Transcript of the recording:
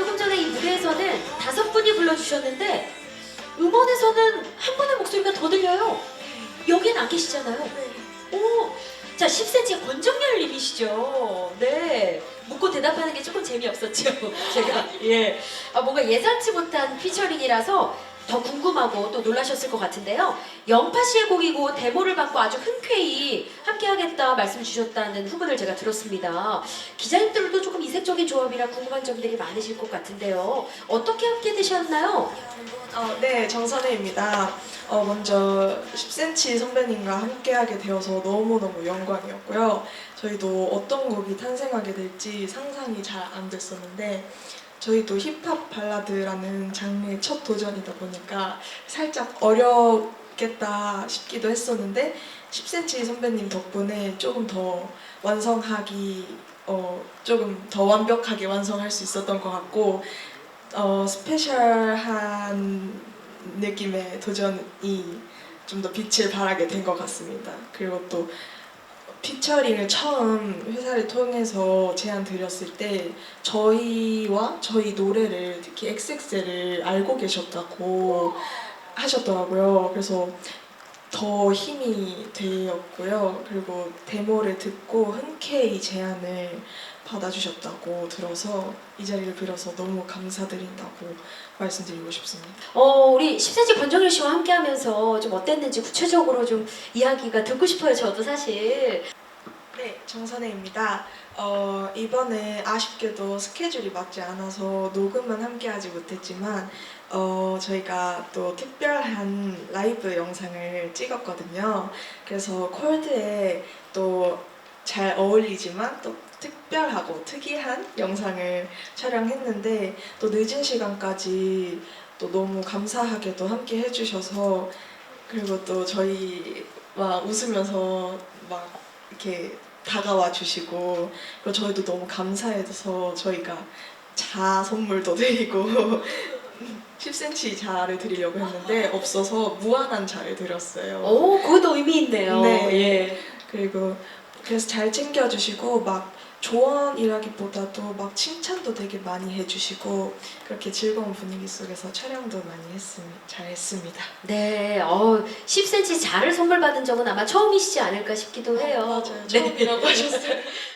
조금 전에 이 무대에서는 다섯 분이 불러주셨는데 음원에서는 한 분의 목소리가 더 들려요. 여긴 안 계시잖아요. 오, 자 10cm 권정열 님이시죠. 네, 묻고 대답하는 게 조금 재미없었죠. 제가 예, 아, 뭔가 예상치 못한 피처링이라서 더 궁금하고 또 놀라셨을 것 같은데요. 영파 씨의 곡이고 데모를 받고 아주 흔쾌히 함께하겠다 말씀 주셨다는 후문을 제가 들었습니다. 기자님들도 조금 이색적인 조합이라 궁금한 점들이 많으실 것 같은데요. 어떻게 함께 되셨나요? 어, 네, 정선혜입니다. 어, 먼저 10cm 선배님과 함께하게 되어서 너무너무 영광이었고요. 저희도 어떤 곡이 탄생하게 될지 상상이 잘 안 됐었는데 저희도 힙합 발라드라는 장르의 첫 도전이다 보니까 살짝 어렵겠다 싶기도 했었는데 10cm 선배님 덕분에 조금 더 완성하기 어, 조금 더 완벽하게 완성할 수 있었던 것 같고 어, 스페셜한 느낌의 도전이 좀 더 빛을 발하게 된 것 같습니다. 그리고 또 피처링을 처음 회사를 통해서 제안 드렸을 때 저희와 저희 노래를 특히 XXL을 알고 계셨다고 하셨더라고요. 그래서 더 힘이 되었고요. 그리고 데모를 듣고 흔쾌히 제안을 받아주셨다고 들어서 이 자리를 빌어서 너무 감사드린다고 말씀드리고 싶습니다. 어, 우리 10cm 권정일 씨와 함께하면서 좀 어땠는지 구체적으로 좀 이야기가 듣고 싶어요. 저도 사실. 네, 정선혜입니다. 어, 이번에 아쉽게도 스케줄이 맞지 않아서 녹음은 함께하지 못했지만 어, 저희가 또 특별한 라이브 영상을 찍었거든요. 그래서 콜드에 또 잘 어울리지만 또 특별하고 특이한 영상을 촬영했는데 또 늦은 시간까지 또 너무 감사하게도 함께 해주셔서 그리고 또 저희와 웃으면서 막 이렇게 다가와 주시고 그리고 저희도 너무 감사해서 저희가 자 선물도 드리고 10cm 자를 드리려고 했는데 없어서 무한한 자를 드렸어요. 오, 그것도 의미 있네요. 네. 예. 그리고 그래서 잘 챙겨주시고 막 조언이라기보다도 막 칭찬도 되게 많이 해주시고 그렇게 즐거운 분위기 속에서 촬영도 많이 했습니다. 잘했습니다. 네, 어, 10cm 자를 선물 받은 적은 아마 처음이시지 않을까 싶기도 해요. 맞아요. 네. 처음이라고 하셨어요.